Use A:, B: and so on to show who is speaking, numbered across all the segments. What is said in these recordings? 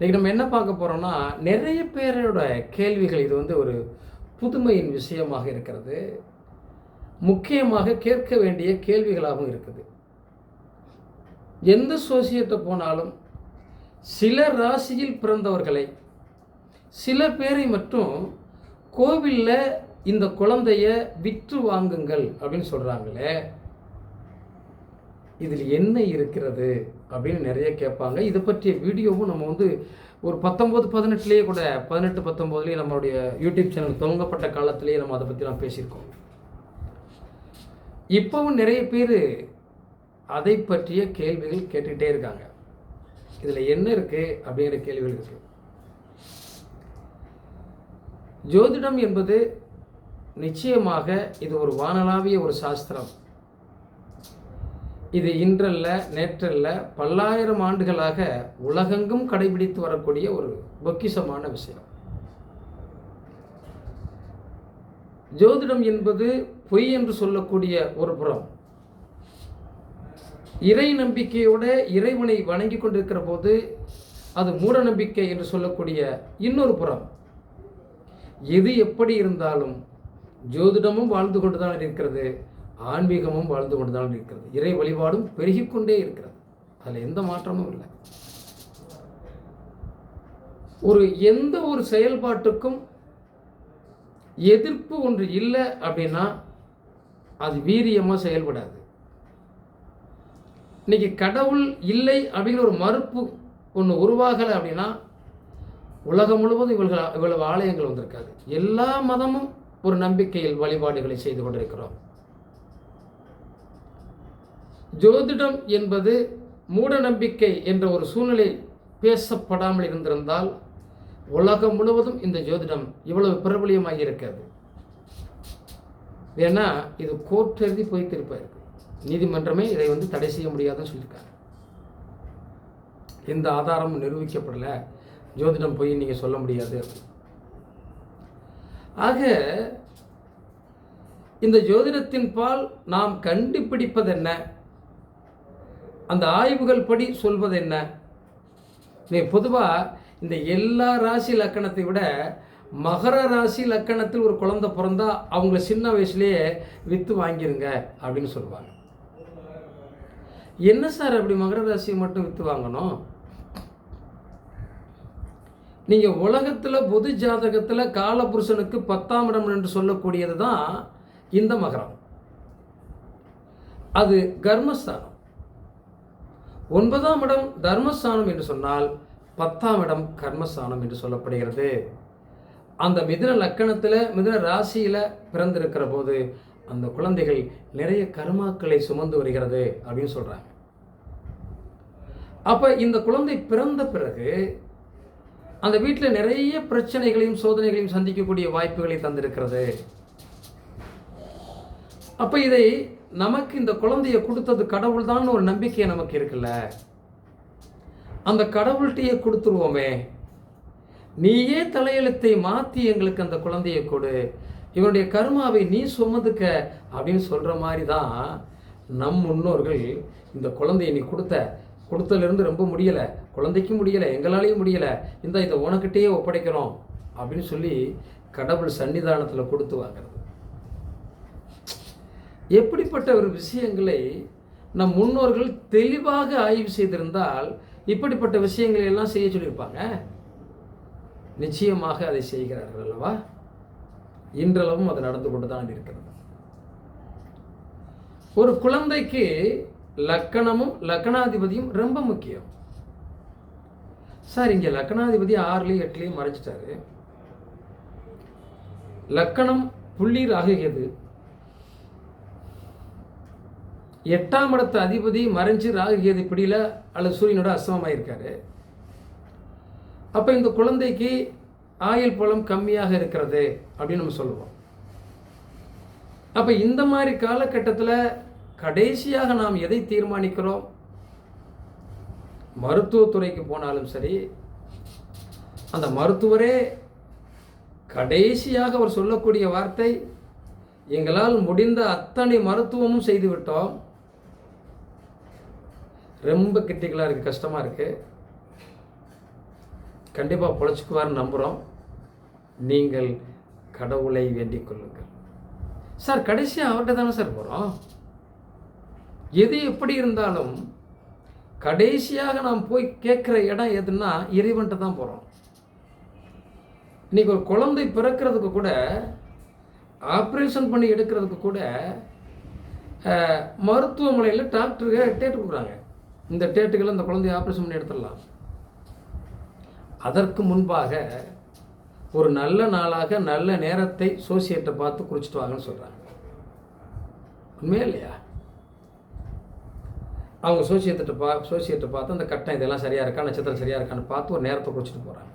A: இன்றைக்கி நம்ம என்ன பார்க்க போகிறோம்னா நிறைய பேரோட கேள்விகள் இது வந்து ஒரு புதுமையின் விஷயமாக இருக்கிறது. முக்கியமாக கேட்க வேண்டிய கேள்விகளாகவும் இருக்குது. எந்த சோசியத்தை போனாலும் சில ராசியில் பிறந்தவர்களை சில பேரை மட்டும் கோவிலில் இந்த குழந்தைய விற்று வாங்குங்கள் அப்படின்னு சொல்கிறாங்களே இதில் என்ன இருக்கிறது அப்படின்னு நிறைய கேட்பாங்க. இதை பற்றிய வீடியோவும் நம்ம வந்து ஒரு பத்தொம்போது பதினெட்டுலேயே கூட பதினெட்டு பத்தொம்போதுலேயே நம்மளுடைய யூடியூப் சேனல் துவங்கப்பட்ட காலத்திலேயே நம்ம அதை பற்றிலாம் பேசியிருக்கோம். இப்போவும் நிறைய பேர் அதை பற்றிய கேள்விகள் கேட்டுக்கிட்டே இருக்காங்க. இதில் என்ன இருக்குது அப்படிங்கிற கேள்விகள் இருக்குது ஜோதிடம் என்பது நிச்சயமாக இது ஒரு வானளாவிய ஒரு சாஸ்திரம். இது இன்றல்ல நேற்றல்ல பல்லாயிரம் ஆண்டுகளாக உலகெங்கும் கடைபிடித்து வரக்கூடிய ஒரு பொக்கிஷமான விஷயம். ஜோதிடம் என்பது பொய் என்று சொல்லக்கூடிய ஒரு புறம். இறை நம்பிக்கையோட இறைவனை வணங்கி கொண்டிருக்கிற போது அது மூட நம்பிக்கை என்று சொல்லக்கூடிய இன்னொரு புறம். எது எப்படி இருந்தாலும் ஜோதிடமும் வாழ்ந்து கொண்டுதான் இருக்கிறது. ஆன்மீகமும் வாழ்ந்து கொண்டுதான் இருக்கிறது. இறை வழிபாடும் பெருகிக்கொண்டே இருக்கிறது. அதில் எந்த மாற்றமும் இல்லை. ஒரு எந்த ஒரு செயல்பாட்டுக்கும் எதிர்ப்பு ஒன்று இல்லை அப்படின்னா அது வீரியமாக செயல்படாது. இன்னைக்கு கடவுள் இல்லை அப்படிங்கிற ஒரு மறுப்பு ஒன்று உருவாகலை அப்படின்னா உலகம் முழுவதும் இவர்கள் இவ்வளவு ஆலயங்கள் வந்திருக்காது. எல்லா மதமும் ஒரு நம்பிக்கையில் வழிபாடுகளை செய்து கொண்டிருக்கிறோம். ஜோதிடம் என்பது மூட நம்பிக்கை என்ற ஒரு சூழ்நிலை பேசப்படாமல் இருந்திருந்தால் உலகம் முழுவதும் இந்த ஜோதிடம் இவ்வளவு பிரபலியமாக இருக்காது ஏன்னா இது கோர்ட் எழுதி போய் நீதிமன்றமே இதை வந்து தடை செய்ய முடியாதுன்னு சொல்லியிருக்காங்க எந்த ஆதாரமும் நிரூபிக்கப்படலை. ஜோதிடம் போய் நீங்கள் சொல்ல முடியாது. ஆக இந்த ஜோதிடத்தின் பால் நாம் கண்டுபிடிப்பது என்ன அந்த ஆய்வுகள் படி சொல்வது என்ன? நீ பொதுவாக இந்த எல்லா ராசி லக்கணத்தை விட மகர ராசி லக்கணத்தில் ஒரு குழந்தை பிறந்தா அவங்கள சின்ன வயசுலேயே விற்று வாங்கிருங்க அப்படின்னு சொல்லுவாங்க. என்ன சார் அப்படி மகர ராசியை மட்டும் விற்று வாங்கணும்? நீங்கள் உலகத்தில் பொது ஜாதகத்தில் காலபுருஷனுக்கு பத்தாம் இடம் என்று சொல்லக்கூடியது தான் இந்த மகரம். அது கர்மஸ்தானம். ஒன்பதாம் இடம் தர்மஸ்தானம் என்று சொன்னால் பத்தாம் இடம் கர்மஸ்தானம் என்று சொல்லப்படுகிறது. அந்த மிதுன லக்கணத்தில் மிதுன ராசியில் பிறந்திருக்கிற போது அந்த குழந்தைகள் நிறைய கர்மாக்களை சுமந்து வருகிறது அப்படின்னு சொல்கிறாங்க அப்போ இந்த குழந்தை பிறந்த பிறகு அந்த வீட்டில் நிறைய பிரச்சனைகளையும் சோதனைகளையும் சந்திக்கக்கூடிய வாய்ப்புகளை தந்திருக்கிறது. அப்போ இதை நமக்கு இந்த குழந்தைய கொடுத்தது கடவுள் தான் ஒரு நம்பிக்கை நமக்கு இருக்குல்ல? அந்த கடவுள்கிட்டயே கொடுத்துருவோமே. நீயே தலையெழுத்தை மாற்றி எங்களுக்கு அந்த குழந்தைய கொடு. இவனுடைய கருமாவை நீ சுமந்துக்க அப்படின்னு சொல்கிற மாதிரி தான் நம் முன்னோர்கள் இந்த குழந்தைய நீ கொடுத்த. கொடுத்தலேருந்து ரொம்ப முடியலை. குழந்தைக்கும் முடியலை எங்களாலேயும் முடியலை. இந்த இதை உனக்கிட்டேயே ஒப்படைக்கிறோம் அப்படின்னு சொல்லி கடவுள் சன்னிதானத்தில் கொடுத்து வாங்கிறது. எப்படிப்பட்ட ஒரு விஷயங்களை நம் முன்னோர்கள் தெளிவாக ஆய்வு செய்திருந்தால் இப்படிப்பட்ட விஷயங்களை எல்லாம் செய்ய சொல்லியிருப்பாங்க? நிச்சயமாக அதை செய்கிறார்கள் அல்லவா? இன்றளவும் அது நடந்து கொண்டு தான் இருக்கிறது. ஒரு குழந்தைக்கு லக்கணமும் லக்கணாதிபதியும் ரொம்ப முக்கியம். சார் இங்கே லக்கணாதிபதி ஆறுலேயும் எட்டுலேயும் மறைச்சிட்டாரு. லக்கணம் புள்ளி ராகுகிறது எட்டாம் இடத்து அதிபதி மறைஞ்சு ராகுகேது பிடியில் அல்லது சூரியனோட அசமமாக அப்போ இந்த குழந்தைக்கு ஆயுள் பலம் கம்மியாக இருக்கிறது அப்படின்னு நம்ம சொல்லுவோம். அப்போ இந்த மாதிரி காலகட்டத்தில் கடைசியாக நாம் எதை தீர்மானிக்கிறோம்? மருத்துவத்துறைக்கு போனாலும் சரி அந்த மருத்துவரே கடைசியாக அவர் சொல்லக்கூடிய வார்த்தை எங்களால் முடிந்த அத்தனை மருத்துவமும் செய்துவிட்டோம். ரொம்ப கிரிட்டிக்கலாக இருக்குது கஷ்டமாக இருக்குது கண்டிப்பாக பொழைச்சிக்குவார்னு நம்புகிறோம் நீங்கள் கடவுளை வேண்டிக் கொள்ளுங்கள். சார் கடைசியாக அவர்கிட்ட தானே சார் போகிறோம் எது எப்படி இருந்தாலும் கடைசியாக நாம் போய் கேட்குற இடம் எதுன்னா இறைவன்ட்டு தான் போகிறோம் இன்றைக்கி ஒரு குழந்தை பிறக்கிறதுக்கு கூட ஆப்ரேஷன் பண்ணி எடுக்கிறதுக்கு கூட மருத்துவமனையில் டாக்டருங்க டேட்டு கொடுக்குறாங்க. இந்த டேட்டுகளை இந்த குழந்தைய ஆப்ரேஷன் பண்ணி எடுத்துடலாம். அதற்கு முன்பாக ஒரு நல்ல நாளாக நல்ல நேரத்தை சோசியேட்டை பார்த்து குறிச்சிட்டு வாங்கன்னு சொல்கிறாங்க உண்மையா இல்லையா? அவங்க சோசியத்திட்ட பா சோசியத்தை பார்த்து அந்த கட்டம் இதெல்லாம் சரியாக இருக்கா நட்சத்திரம் சரியாக இருக்கான்னு பார்த்து ஒரு நேரத்தை குறிச்சிட்டு போகிறாங்க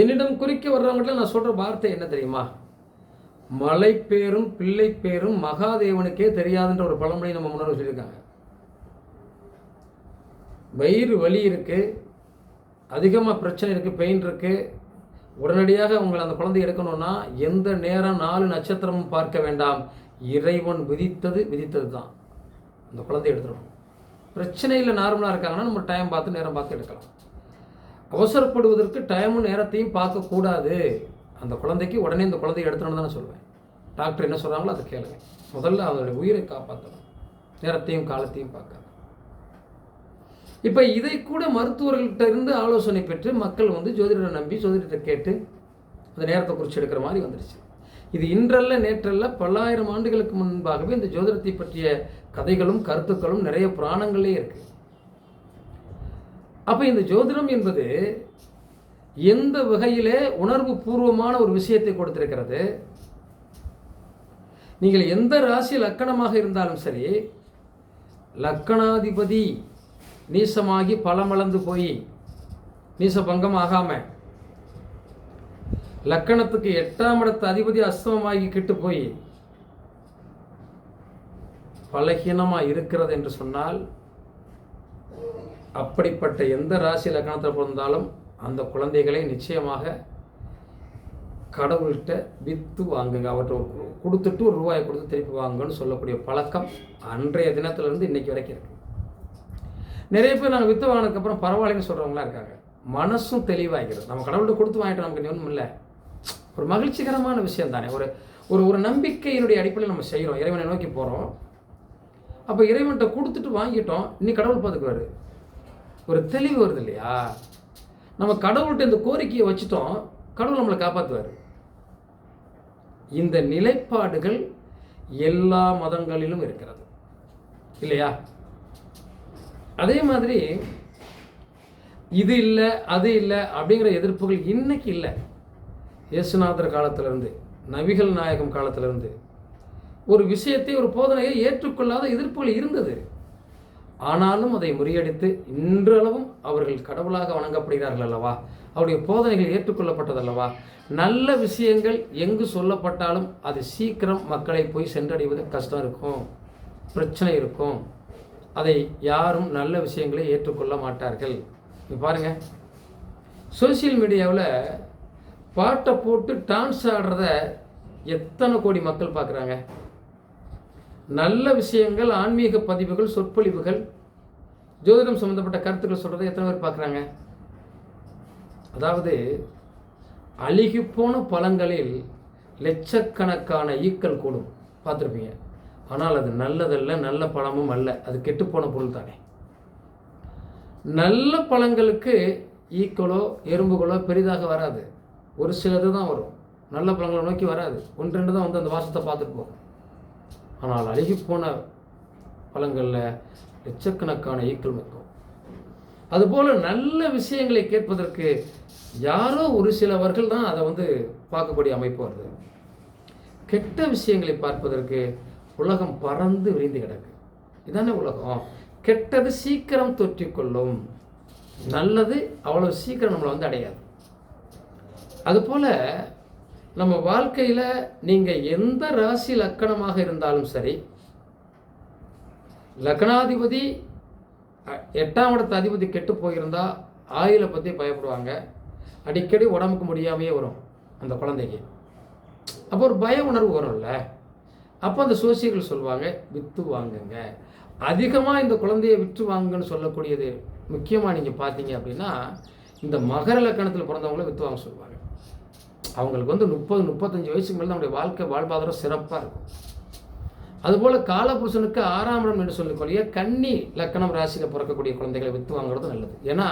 A: என்னிடம் குறிக்க வர்றவங்கள்ட்ட நான் சொல்கிற வார்த்தை என்ன தெரியுமா? மலை பேரும் பிள்ளை பேரும் மகாதேவனுக்கே தெரியாதுன்ற ஒரு பழமொழி நம்ம முன்னோர் சொல்லியிருக்காங்க. வயிறு வலி இருக்குது அதிகமாக பிரச்சனை இருக்குது பெயின் இருக்குது உடனடியாக உங்களை அந்த குழந்தை எடுக்கணும்னா எந்த நேரம் நாலு நட்சத்திரமும் பார்க்க வேண்டாம். இறைவன் விதித்தது விதித்தது தான் அந்த குழந்தைய எடுத்துடணும். பிரச்சனையில் நார்மலாக இருக்காங்கன்னா நம்ம டைம் பார்த்து நேரம் பார்த்து எடுக்கலாம். அவசரப்படுவதற்கு டைமும் நேரத்தையும் பார்க்கக்கூடாது அந்த குழந்தைக்கு உடனே இந்த குழந்தைய எடுத்துடணும் தான் சொல்லுவேன். டாக்டர் என்ன சொல்கிறாங்களோ அதை கேளுங்க. முதல்ல அதனுடைய உயிரை காப்பாற்றணும். நேரத்தையும் காலத்தையும் பார்க்காது இப்போ இதை கூட மருத்துவர்கள்ட்ட இருந்து ஆலோசனை பெற்று மக்கள் வந்து ஜோதிடரை நம்பி ஜோதிடத்தை கேட்டு அந்த நேரத்தை குறித்து எடுக்கிற மாதிரி வந்துடுச்சு இது இன்றல்ல நேற்றல்ல பல்லாயிரம் ஆண்டுகளுக்கு முன்பாகவே இந்த ஜோதிடத்தை பற்றிய கதைகளும் கருத்துக்களும் நிறைய புராணங்களே இருக்கு. அப்போ இந்த ஜோதிடம் என்பது எந்த வகையிலே உணர்வு பூர்வமான ஒரு விஷயத்தை கொடுத்திருக்கிறது? நீங்கள் எந்த ராசி லக்கணமாக இருந்தாலும் சரி லக்கணாதிபதி நீசமாகி பலமளந்து போய் நீசபங்கம் ஆகாம லக்கணத்துக்கு எட்டாம் இடத்து அதிபதி அஸ்தமமாகி கிட்டு போய் பலகீனமாக இருக்கிறது என்று சொன்னால் அப்படிப்பட்ட எந்த ராசி லக்கணத்தில் பிறந்தாலும் அந்த குழந்தைகளை நிச்சயமாக கடவுள்கிட்ட வித்து வாங்குங்க. அவர்கிட்ட கொடுத்துட்டு ஒரு ரூபாயை கொடுத்து திருப்பி வாங்குங்கன்னு சொல்லக்கூடிய பழக்கம் அன்றைய தினத்திலிருந்து இன்னைக்கு வரைக்கும் இருக்கு. நிறைய பேர் நாங்கள் வித்து வாங்கினதுக்கப்புறம் பரவாயில்லைன்னு சொல்கிறவங்களாம் இருக்காங்க. மனசும் தெளிவாகிறது நம்ம கடவுள்கிட்ட கொடுத்து வாங்கிட்டு நமக்கு ஒன்றும் இல்லை. ஒரு மகிழ்ச்சிகரமான விஷயம் தானே. ஒரு ஒரு ஒரு நம்பிக்கையினுடைய அடிப்படையில் நம்ம செய்கிறோம் இறைவனை நோக்கி போகிறோம் அப்போ இறைவன்கிட்ட கொடுத்துட்டு வாங்கிட்டோம். இன்னைக்கு கடவுள் பார்த்துக்குவாரு. ஒரு தெளிவு வருது இல்லையா? நம்ம கடவுள்கிட்ட இந்த கோரிக்கையை வச்சுட்டோம். கடவுள் நம்மளை காப்பாற்றுவார் இந்த நிலைப்பாடுகள் எல்லா மதங்களிலும் இருக்கிறது. இல்லையா? அதே மாதிரி இது இல்லை அது இல்லை அப்படிங்கிற எதிர்ப்புகள் இன்னைக்கு இல்லை. இயேசுநாதர் காலத்திலேருந்து நபிகள் நாயகம் காலத்திலேருந்து. ஒரு விஷயத்தை ஒரு போதனையை ஏற்றுக்கொள்ளாத எதிர்ப்புகள் இருந்தது. ஆனாலும் அதை முறியடித்து இன்றளவும் அவர்கள் கடவுளாக வணங்கப்படுகிறார்கள் அல்லவா? அவருடைய போதனைகள் ஏற்றுக்கொள்ளப்பட்டதல்லவா நல்ல விஷயங்கள் எங்கு சொல்லப்பட்டாலும் அது சீக்கிரம் மக்களை போய் சென்றடைவது கஷ்டம் இருக்கும் பிரச்சனை இருக்கும். அதை யாரும் நல்ல விஷயங்களை ஏற்றுக்கொள்ள மாட்டார்கள். இப்போ பாருங்கள் சோஷியல் மீடியாவில் பாட்டை போட்டு டான்ஸ் ஆடுறத எத்தனை கோடி மக்கள் பார்க்குறாங்க? நல்ல விஷயங்கள் ஆன்மீக பதிவுகள் சொற்பொழிவுகள் ஜோதிடம் சம்மந்தப்பட்ட கருத்துக்கள் சொல்கிறத எத்தனை பேர் பார்க்குறாங்க? அதாவது அழுகிப்போன பழங்களில் லட்சக்கணக்கான ஈக்கள் கூடும். பார்த்துருப்பீங்க. ஆனால் அது நல்லதல்ல நல்ல பழமும் அல்ல. அது கெட்டுப்போன பொருள் தானே. நல்ல பழங்களுக்கு ஈக்களோ எறும்புகளோ பெரிதாக வராது. ஒரு சிலது தான் வரும். நல்ல பழங்களை நோக்கி வராது. ஒன்று ரெண்டு தான் வந்து அந்த வாசத்தை பார்த்துட்டு போகும். ஆனால் அழுகிப்போன பழங்களில் லட்சக்கணக்கான ஈக்கள் நிற்கும் அதுபோல் நல்ல விஷயங்களை கேட்பதற்கு யாரோ ஒரு சிலவர்கள் தான் அதை வந்து பார்க்கக்கூடிய அமைப்பு வருது. கெட்ட விஷயங்களை பார்ப்பதற்கு உலகம் பறந்து விரிந்து கிடக்கு. இதானே உலகம். கெட்டது சீக்கிரம் தொற்றிக்கொள்ளும். நல்லது அவ்வளோ சீக்கிரம் நம்மளை வந்து அடையாது. அதுபோல் நம்ம வாழ்க்கையில் நீங்கள் எந்த ராசி லக்கணமாக இருந்தாலும் சரி லக்னாதிபதி எட்டாம் இடத்து அதிபதி கெட்டு போயிருந்தா ஆயிலை பற்றி பயப்படுவாங்க. அடிக்கடி உடம்புக்கு முடியாமையே வரும் அந்த குழந்தைக்கு. அப்போ ஒரு பய உணர்வு வரும்ல. அப்போ அந்த சோசியர்கள் சொல்லுவாங்க விற்று வாங்குங்க. அதிகமாக இந்த குழந்தைய விற்று வாங்குங்கன்னு சொல்லக்கூடியது முக்கியமாக நீங்கள் பார்த்தீங்க அப்படின்னா இந்த மகர லக்கணத்தில் பிறந்தவங்கள விற்று வாங்க சொல்லுவாங்க அவங்களுக்கு வந்து முப்பது முப்பத்தஞ்சு வயசுக்கு மேலே நம்முடைய வாழ்க்கை வாழ்வாதாரம் சிறப்பாக இருக்கும். அதுபோல் காலபுருஷனுக்கு ஆறாம் இடம் என்று சொல்லக்கூடிய கன்னி லக்கணம் ராசியில் பிறக்கக்கூடிய குழந்தைகளை விற்று வாங்குறது நல்லது. ஏன்னா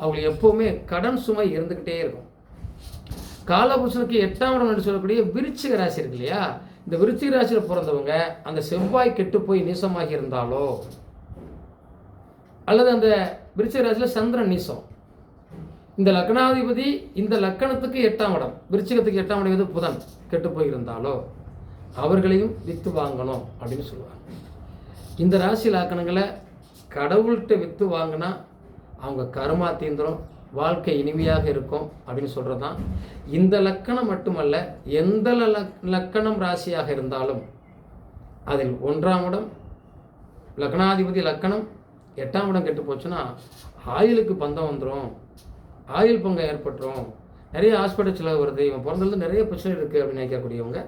A: அவங்களுக்கு எப்போவுமே கடன் சுமை இருந்துக்கிட்டே இருக்கும். காலபுருஷனுக்கு எட்டாம் இடம் என்று சொல்லக்கூடிய விருச்சிக ராசி இருக்கு இல்லையா? இந்த விருச்சிக ராசியில் பிறந்தவங்க அந்த செவ்வாய் கெட்டு போய் நீசமாகி இருந்தாலோ அல்லது அந்த விருச்சிக ராசியில் சந்திரன் நீசம். இந்த லக்னாதிபதி இந்த லக்கணத்துக்கு எட்டாம் இடம் விருச்சிகத்துக்கு எட்டாம் இடம் எது? புதன் கெட்டு போயிருந்தாலோ அவர்களையும் வித்து வாங்கணும் அப்படின்னு சொல்லுவாங்க. இந்த ராசி லக்கணங்களை கடவுள்கிட்ட வித்து வாங்கினா அவங்க கருமா தீந்துடும் வாழ்க்கை இனிமையாக இருக்கும் அப்படின்னு சொல்கிறது தான் இந்த லக்கணம் மட்டுமல்ல எந்த லக்- லக்கணம் ராசியாக இருந்தாலும் அதில் ஒன்றாம் இடம் லக்னாதிபதி லக்கணம் எட்டாம் இடம் கெட்டு போச்சுன்னா ஆயுளுக்கு பந்தம் வந்துடும் ஆயுள் பங்கம் ஏற்பட்டுரும். நிறைய ஹாஸ்பிட்டல் செலவு வருது. இவன் பிறந்ததுல நிறைய பிரச்சனை இருக்குது அப்படின்னு நினைக்கக்கூடியவங்க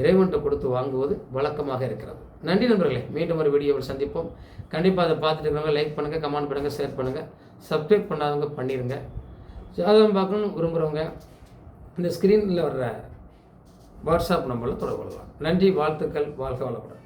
A: இறைவன்கிட்ட கொடுத்து வாங்குவது வழக்கமாக இருக்கிறது. நன்றி நண்பர்களே. மீண்டும் ஒரு வீடியோவில் சந்திப்போம். கண்டிப்பாக அதை பார்த்துட்டு இருக்கிறவங்க லைக் பண்ணுங்கள் கமெண்ட் பண்ணுங்கள் ஷேர் பண்ணுங்கள் சப்ஸ்கிரைப் பண்ணாதவங்க பண்ணிடுங்க ஜாதகம் பார்க்கணும்னு விரும்புகிறவங்க இந்த ஸ்க்ரீனில் வர்ற வாட்ஸ்அப் நம்பரில் தொடர்பு கொள்ளலாம். நன்றி வாழ்த்துக்கள் வாழ்க வளப்படும்